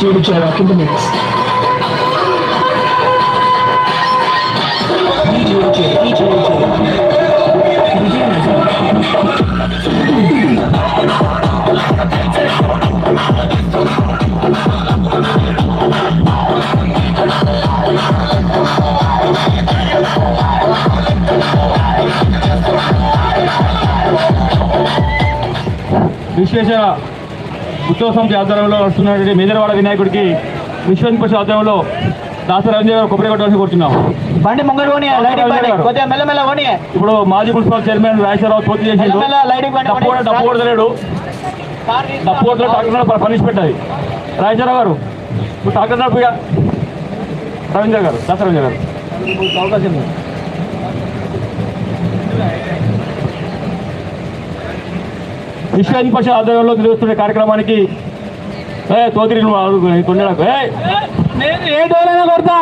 DJ Vijay Rock in the mix. DJ Vijay, ఉత్సవ ఆధ్వర్యంలో వస్తున్నటువంటి మేదరవాడ వినాయకుడికి విశ్వేశ్వర ఆధ్వర్యంలో దాసరాజు గారు కొబ్బరి కొట్టవలసి కూర్చున్నాం. బండి ముంగడు పోనీ ఇప్పుడు మాజీ మున్సిపల్ చైర్మన్ రాజేశ్వరరావు పూర్తి బండి డప్పు కూడా- డప్పు కొడతలేడు. డప్పు కొడితే డాక్టర్ పనిష్మెంట్ అది. రాజేశ్వరరావు గారు ఇప్పుడు డాక్టర్ ఇక. రవీంద్ర గారు దాస రవీంద్ర గారు. అవకాశం హిందూ పరిషత్ ఆధ్వర్యంలో నిర్వహిస్తున్న కార్యక్రమానికి ఏ తొండలకు ఏ! నేను ఏ డోలైనా కొడతా?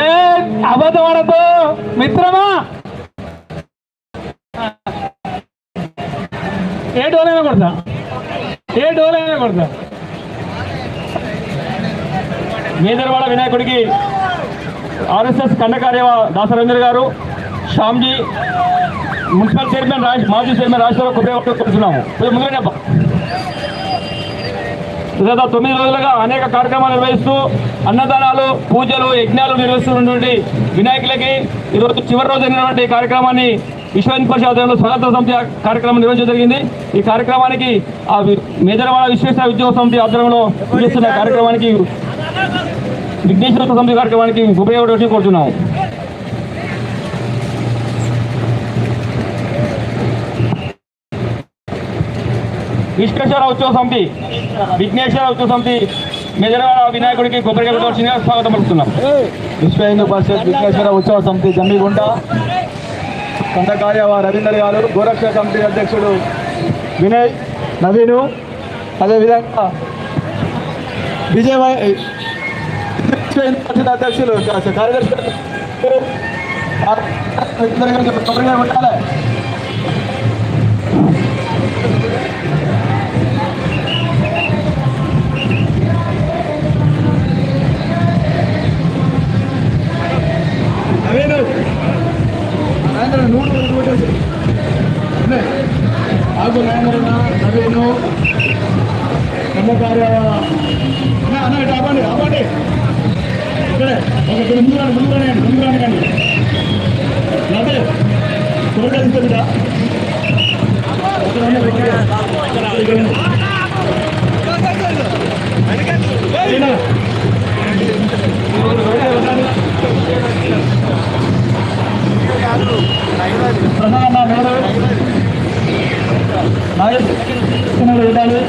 ఏ అబద్ధం ఆడద్దు మిత్రమా? ఏ డోలైనా కొడతా? ఏ డోలైనా కొడతా? మేదరవాడ వినాయకుడికి ఆర్ఎస్ఎస్ కండకార్య దాసరేంద్ర గారు శ్యామ్జీ మున్సిపల్ చైర్మన్ రాజ్ మాజీ చైర్మన్ రాజేశ్వరరావు కొబ్బరి కొడుతున్నాము కొంచెం ముందుగానే గత తొమ్మిది రోజులుగా అనేక కార్యక్రమాలు నిర్వహిస్తూ అన్నదానాలు పూజలు యజ్ఞాలు నిర్వహిస్తున్నటువంటి వినాయకులకి ఈరోజు చివరి రోజు అయినటువంటి ఈ కార్యక్రమాన్ని విశ్వ హిందూ పరిషత్ ఆధ్వర్యంలో సమితి కార్యక్రమం నిర్వహించడం జరిగింది. ఈ కార్యక్రమానికి ఆ వి- మేదరవాడ విశ్వేశ్వర ఉద్యోగ సమితి ఆధ్వర్యంలో నిర్వహిస్తున్న కార్యక్రమానికి విఘ్నేశ్వర సమితి కార్యక్రమానికి ఉపయోగపడి కోరుతున్నాము విశ్వేశ్వర ఉత్సవ సమితి విఘ్నేశ్వర ఉత్సవ సమితి మెజరవాడ వినాయకుడికి కొబ్బరికాయ స్వాగతం పలుకుతున్నాం. విశ్వ హిందూ పరిషత్ విఘ్నేశ్వర ఉత్సవ సమితి జమ్మిగుంట కందకార్య రవీందర్ గారు గోరక్ష సమితి అధ్యక్షుడు వినయ్ నవీను అదేవిధంగా విజయ్ విశ్వ హిందూ పరిషత్ అధ్యక్షులు కార్యదర్శి ఇద్దరు కొబ్బరికాయ కొట్టాలి. నాయన నూరు వరకు కొట్టేసి ఉన్నాయి. ఆగు నాయన నవీను నమ్మకార్య అన్న ఇటు ఆపండి ఆపండి. ఇక్కడే ఒక ఇక్కడ ముందు రండి ముందు రండి ముందు రండి కండి నవ్వే త్వరగా ప్రధాన మేడం నాయకులు వెళ్ళాలి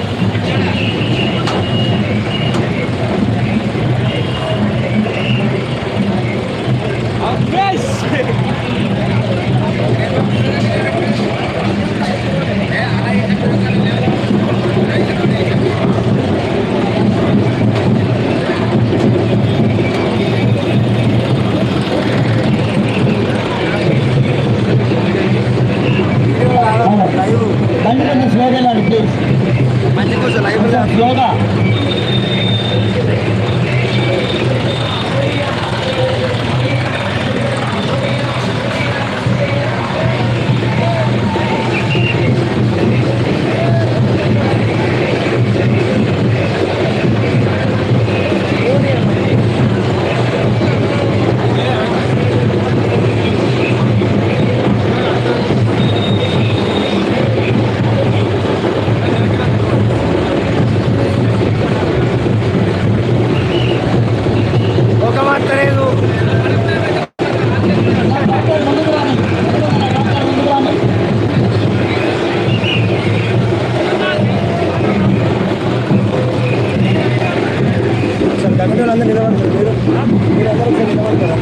బండి కొంచెం మీరందరూ నిలబడతారు. మీరు మీరందరూ ఒకసారి నిలబడతారా?